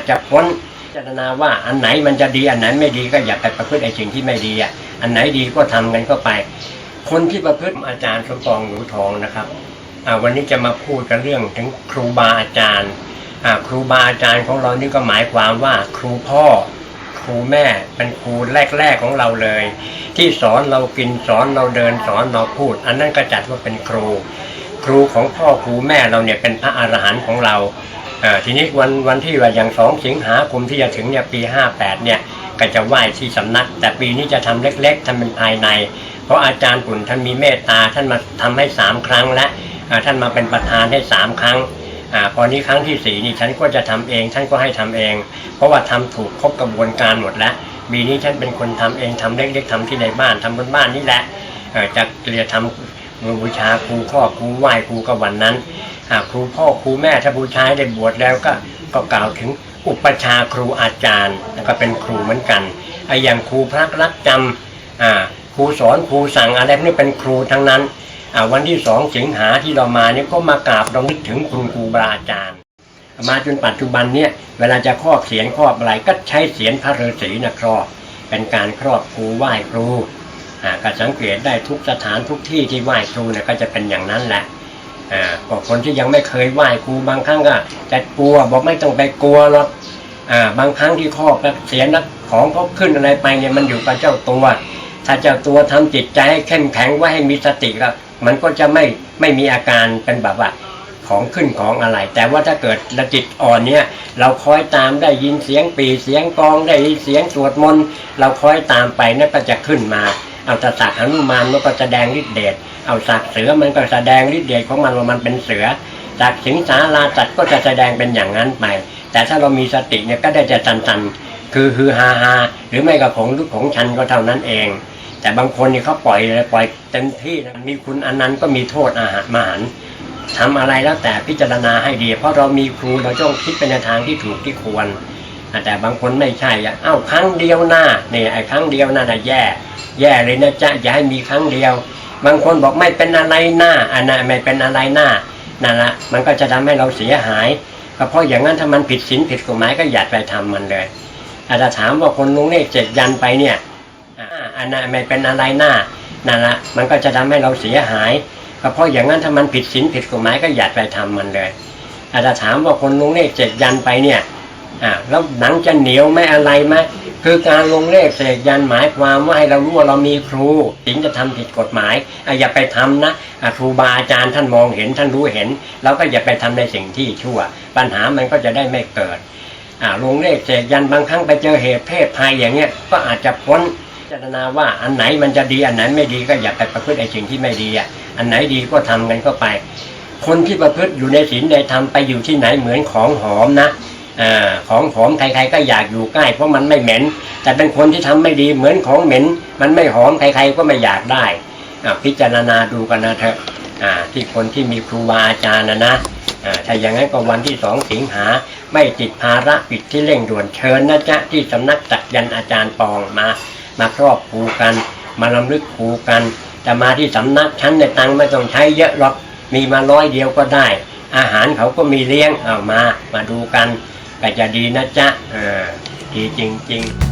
จจะพ้นพิจารณาว่าอันไหนมันจะดีอันไหนไม่ดีก็อย่าไปประพฤติไอ้สิ่งที่ไม่ดีอะอันไหนดีก็ทำกันเข้าไป คนที่ประพฤติอาจารย์สมปองหนูทองนะครับอ่าวันนี้จะมาพูดกันเรื่องถึงครูบาอาจารย์อ่าครูบาอาจารย์ของเรานี่ก็หมายความว่าครูพ่อครูแม่เป็นครูแรกๆของเราเลย ที่สอนเรากินสอนเราเดินสอนเราพูด อันนั้นก็จัดว่าเป็นครู ครูของพ่อครูแม่เราเนี่ยเป็นพระอรหันต์ของเรา ทีนี้วันวันที่ว่าอย่างสองสิงหาคมที่จะถึงเนี่ยปี58เนี่ยก็จะไหว้ที่สำนัก แต่ปีนี้จะทำเล็กๆทำเป็นภายใน เพราะอาจารย์ปุ่นท่านมีเมตตาท่านมาทำให้สามครั้งและท่านมาเป็นประธานให้สามครั้งอ่าพอนี้ครั้งที่สี่นี่ฉันก็จะทำเองท่านก็ให้ทำเอง เพราะว่าทำถูกครบกระบวนการหมดแล้วปีนี้ฉันเป็นคนทำเองทำเล็กๆทำที่ในบ้านทำบนบ้านนี่แหละเอ่อจะเรียนทำ บูชาครูพ่อครูไหว้ครูก็วันนั้นอ่าครูพ่อครูแม่ถ้าบูชาได้บวชแล้วก็ก็กล่าวถึงอุปชาครูอาจารย์แล้วก็เป็นครูเหมือนกันไอ้อย่างครูพระรักจำครูสอนครูสั่งอะไรนี่เป็นครูทั้งนั้นวันที่สองสิงหาที่เรามาเนี่ยก็มากราบเรานึกถึงคุณครูบาอาจารย์ มาจนปัจจุบันเนี่ยเวลาจะครอบเสียนครอบอะไรก็ใช้เสียนพระฤาษีนะครอบเป็นการครอบครูไหว้ครู ก็สังเกตได้ทุกสถานทุกที่ที่ไหว้ครูเนี่ยก็จะเป็นอย่างนั้นแหละอ่าก็คนที่ยังไม่เคยไหว้ครูบางครั้งก็จะกลัวบอกไม่ต้องไปกลัวหรอกอ่าบางครั้งที่ครอบเสียนแล้วของเขาขึ้นอะไรไปเนี่ยมันอยู่กับเจ้าตัว ถ้าเจ้าตัวทำจิตใจให้เข้มแข็งไว้ให้มีสติแล้วมันก็จะไม่ไม่มีอาการเป็นแบบว่าของขึ้นของอะไร แต่ว่าถ้าเกิดระจิตอ่อนเนี่ยเราคอยตามได้ยินเสียงปีเสียงกองได้ยินเสียงสวดมนต์เราคอยตามไปนั่นก็จะขึ้นมา เอาตะสักหนุมานมันก็แสดงฤทธิ์เดชเอาสักเสือมันก็แสดงฤทธิ์เดชของมันว่ามันเป็นเสือจากสิงสาราสัตว์ก็จะแสดงเป็นอย่างนั้นไป แต่ถ้าเรามีสติเนี่ยก็ได้จะตันๆคือฮือฮาฮาหรือไม่ก็ผงลุกผงชันก็เท่านั้นเอง แต่บางคนนี่เขาปล่อยเลยปล่อยเต็มที่นะมีคุณอันนั้นก็มีโทษอาหารมหันทำอะไรแล้วแต่พิจารณาให้ดี เพราะเรามีครูเราต้องคิดไปในทางที่ถูกที่ควรแต่บางคนไม่ใช่อะเอ้าครั้งเดียวหน้าเนี่ยไอ้ครั้งเดียวหน่าน่ะแย่ แย่เลยนะจ๊ะอย่าให้มีครั้งเดียว บางคนบอกไม่เป็นอะไรหน้าอันนั้นไม่เป็นอะไรหน้านั่นละมันก็จะทำให้เราเสียหายก็เพราะอย่างนั้นถ้ามันผิดศีลผิดกฎหมายก็อย่าไปทำมันเลย อาจจะถามว่าคนลุงเลขเจ็ดยันไปเนี่ยอันนั้นไม่เป็นอะไรหน้านั่นละมันก็จะทำให้เราเสียหายก็เพราะอย่างนั้นถ้ามันผิดศีลผิดกฎหมายก็อย่าไปทำมันเลย อาจจะถามว่าคนลุงเลขเจ็ดยันไปเนี่ย อ่าแล้วหนังจะเหนียวไหม่อะไรไหมคือการลงเลขเสกยันหมายความว่าให้เรารู้ว่าเรามีครูถึงจะทำผิดกฎหมายอะอย่าไปทำนะครูบาอาจารย์ท่านมองเห็นท่านรู้เห็นเราก็อย่าไปทำในสิ่งที่ชั่ว ปัญหามันก็จะได้ไม่เกิดอ่าลงเลขเสกยันบางครั้งไปเจอเหตุเพศภัยอย่างเงี้ยก็อาจจะพ้นจารณาว่าอันไหนมันจะดีอันไหนไม่ดีก็อย่าไปประพฤติไอ้สิ่งที่ไม่ดีอะอันไหนดีก็ทำกันเข้าไป คนที่ประพฤติอยู่ในศีลในธรรมไปอยู่ที่ไหนเหมือนของหอมนะ อของหอมใครๆก็อยากอยู่ใกล้เพราะมันไม่เหม็น แต่เป็นคนที่ทำไม่ดีเหมือนของเหม็น มันไม่หอมใครๆก็ไม่อยากได้อพิจารณาดูกันนะเถอะที่คนที่มีครูบาอาจารย์นะนะอ่าถ้าอย่างนั้นก็วันที่สองสิงหาไม่ติดภาระปิดที่เร่งด่วนเชิญนะจ๊ะที่สำนักจักยันอาจารย์ปองมา มาครอบครูกัน มาลำลึกครูกันจะมาที่สำนักชั้นในตังไม่ต้องใช้เยอะหรอกมีมาร้อยเดียวก็ได้ อาหารเขาก็มีเลี้ยงเอามามาดูกัน ก็จะดีนะจ๊ะเออดีจริง ๆ